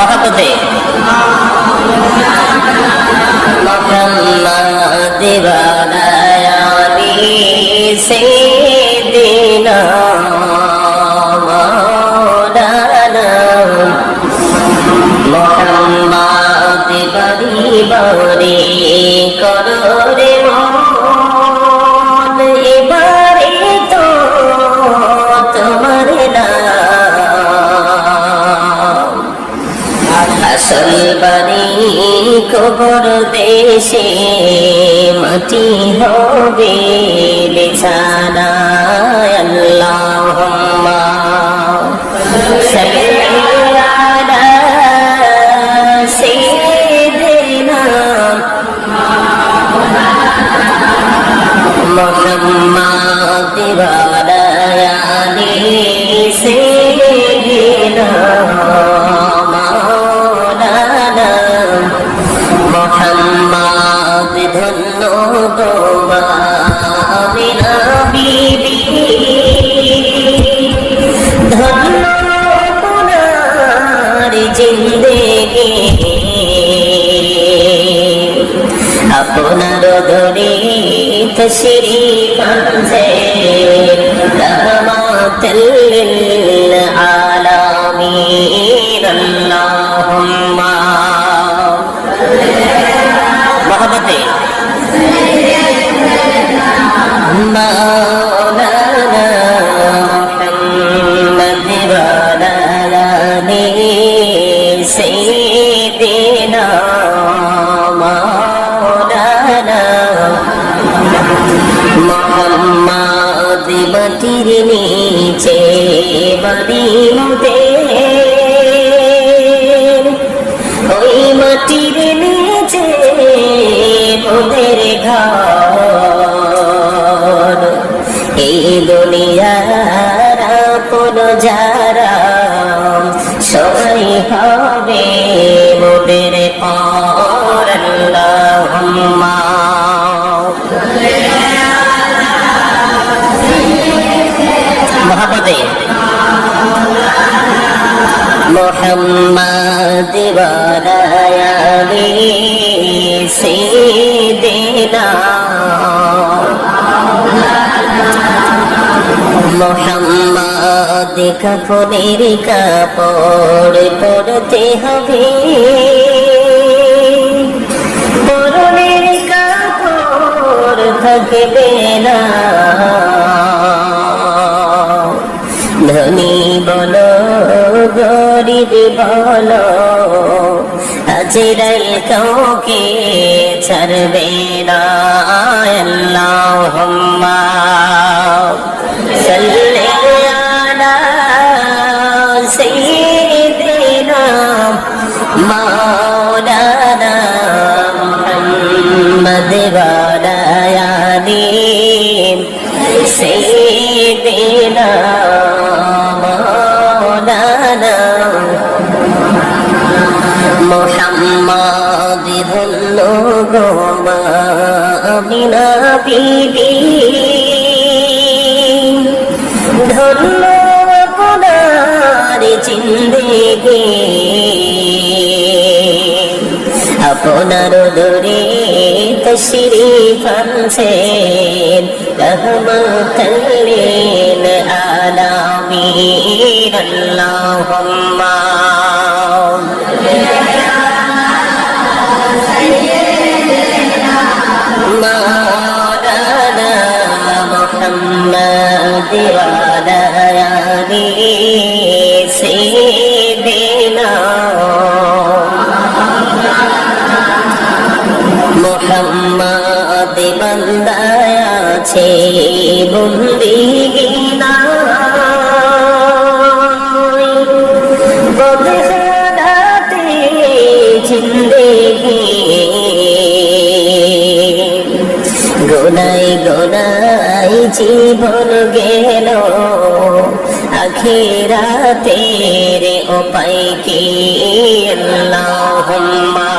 মহাপতে মোহাম্মদ দিবানায় আমি সেই কবর দেশে মাটি হবে বিছানা আল্লাহুম্মা। তশরি পাঞ্জে রহমাতুল আলামিন মোহাম্মদ মাটির নিচে বাড়ি ওই মাটির নিচে মোদের ঘর। এই দুনিয়ার আপন যারা সবাই হবে মোহাম্মদে মোহাম্মদ বারায়ালি কাপড় পরতে হবে পরনের কাপড় থাকবে না বলো, গরিব বলো হাজিরাই কাউকে ছাড়বে না। আল্লাহুম্মা সাল্লি আলা সাইয়্যিদিনা মাওলানা মুহাম্মদ ওয়ালা আলি মোহাম্মদ ধন্য গোমা আমিনা বিবি ধন্য আপনার জিন্দেগি আপনার দরে তশরিফ আনছেন রহমতাল্লিল আলামিন, আল্লাহুম্মা। দিবানি সে দেনা মোহাম্মদ বন্দায় আছে বন্দি গিনা জিন্দগি গোনাই গোনাই জীবন গেল। আখেরা রে উপায় কি? আল্লাহুম্মা।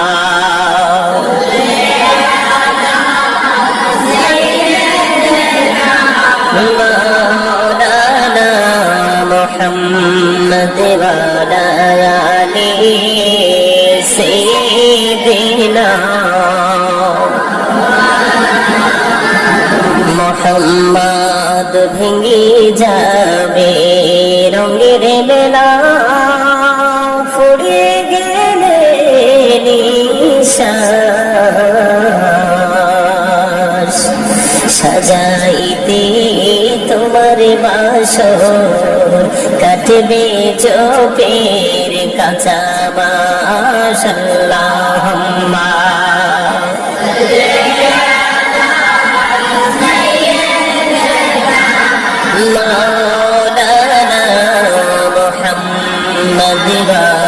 মোহাম্মদ ওয়ালা আলী ভেঙে যাবে রঙের বেলা ফুড়ে গেলে সাজাইতে তোমার বাসর কাটবে চোপের কাঁচা বাস আল্লাহুম্মা محمد